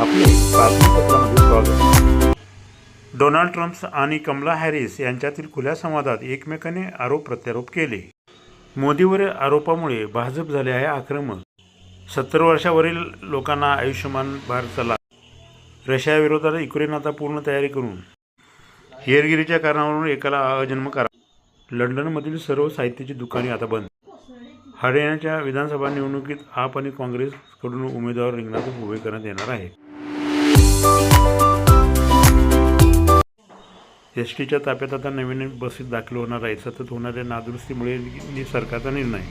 आपले बातमीपत्रामध्ये स्वागत. Donald Trump आणि कमला हॅरिस यांच्यातील खुल्या संवादात एकमेकांनी आरोप प्रत्यारोप केले. मोदीवरील आरोपामुळे भाजप झाले आहे आक्रमक. सत्तर वर्षावरील लोकांना आयुष्यमान भारताला रशियाविरोधात युक्रेन आता पूर्ण तयारी करून. हेरगिरीच्या कारणावरून एकाला अजन्म करा. लंडनमधील सर्व साहित्याची दुकाने आता बंद. हरियाणाच्या विधानसभा निवडणुकीत आप आणि काँग्रेसकडून उमेदवार रिंगणात उभे करण्यात येणार आहे एस टीच्या ताब्यात आता नवीन बसेस दाखल होणार आहेत. सतत होणाऱ्या नादुरुस्तीमुळे सरकारचा निर्णय.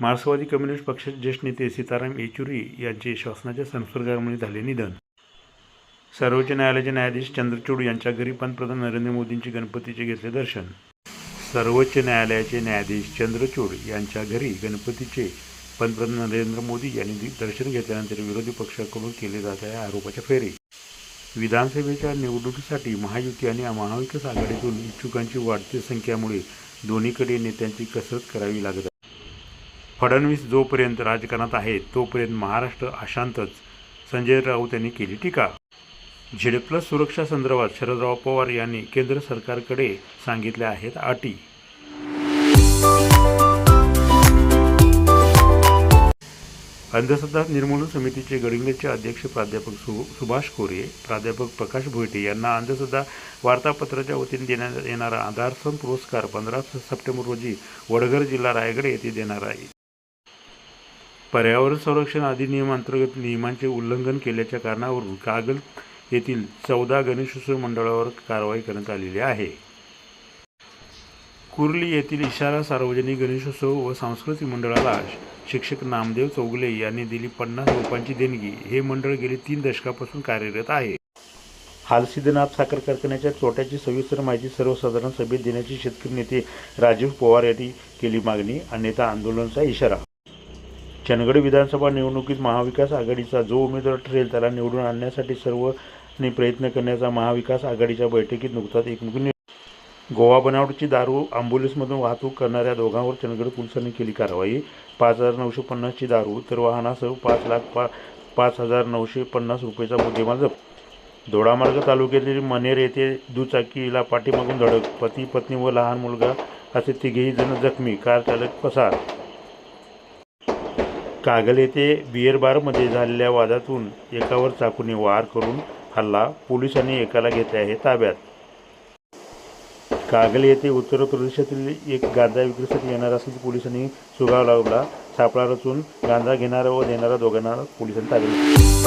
मार्क्सवादी कम्युनिस्ट पक्षाचे ज्येष्ठ नेते सीताराम येचुरी यांचे श्वासनाच्या संसर्गामुळे झाले निधन. सर्वोच्च न्यायालयाचे न्यायाधीश चंद्रचूड यांच्या घरी पंतप्रधान नरेंद्र मोदींचे गणपतीचे घेतले दर्शन. सर्वोच्च न्यायालयाचे न्यायाधीश चंद्रचूड यांच्या घरी गणपतीचे पंतप्रधान नरेंद्र मोदी यांनी दर्शन घेतल्यानंतर विरोधी पक्षाकडून केले जात आहे आरोपाच्या फेरी. विधानसभेच्या निवडणुकीसाठी महायुती आणि महाविकास आघाडीतून इच्छुकांची वाढती संख्यामुळे दोन्हीकडे नेत्यांची कसरत करावी लागत आहे. फडणवीस जोपर्यंत राजकारणात आहेत तोपर्यंत महाराष्ट्र अशांतच. संजय राऊत यांनी केली टीका. झेड प्लस सुरक्षा संदर्भात शरदराव पवार यांनी केंद्र सरकारकडे सांगितल्या आहेत अटी. अंधश्रद्धा निर्मूलन समितीचे गडिंगलेचे अध्यक्ष प्राध्यापक सु सुभाष कोरे प्राध्यापक प्रकाश भोईटे यांना अंधश्रद्धा वार्तापत्राच्या वतीने देण्यात येणारा आधारसन पुरस्कार पंधरा सप्टेंबर रोजी वडघर जिल्हा रायगड येथे देणार आहे. पर्यावरण संरक्षण अधिनियमांतर्गत नियमांचे उल्लंघन केल्याच्या कारणावरून कागल येथील चौदा गणेशोत्सव मंडळावर कारवाई करण्यात आलेली आहे. कुर्ली येथील इशारा सार्वजनिक गणेशोत्सव व सांस्कृतिक मंडळाला शिक्षक नामदेव चौगुले यांनी दिली पन्नास रुपयांची देणगी. हे मंडळ गेली तीन दशकापासून कार्यरत आहे. हालसिद्धनाथ साखर कारखान्याच्या तोट्याची सविस्तर माहिती सर्वसाधारण सभेत देण्याची शेतकरी नेते राजीव पवार यांनी केली मागणी. अन्यथा आंदोलनाचा इशारा. चंदगड विधानसभा निवडणुकीत महाविकास आघाडीचा जो उमेदवार ठरेल त्याला निवडून आणण्यासाठी सर्व प्रयत्न करण्याचा महाविकास आघाडीच्या बैठकीत नुकताच एकमुखी गोवा बनावटची दारू आंबुलन्समधून वाहतूक करणाऱ्या दोघांवर चंदगड पोलिसांनी केली कारवाई. पाच हजार नऊशे पन्नासची दारू तर वाहनासह पाच लाख पा पाच हजार नऊशे पन्नास रुपयेचा मुद्देमाल जप्त. दोडामार्ग तालुक्यातील मनेर येथे दुचाकीला पाठीमागून धडक. पती पत्नी व लहान मुलगा असे तिघेही जण जखमी. कार चालक पसार. कागल येथे बिअर बारमध्ये झालेल्या वादातून एकावर चाकूने वार करून हल्ला पोलिसांनी एकाला घेतले आहे ताब्यात. कागल येथे उत्तर प्रदेशातील एक गांजा विक्रीसाठी येणार असल्याची पोलिसांनी सुगाव लावला. सापळा रचून गांजा घेणारा व देणारा दोघांना पोलिसांनी ताब्यात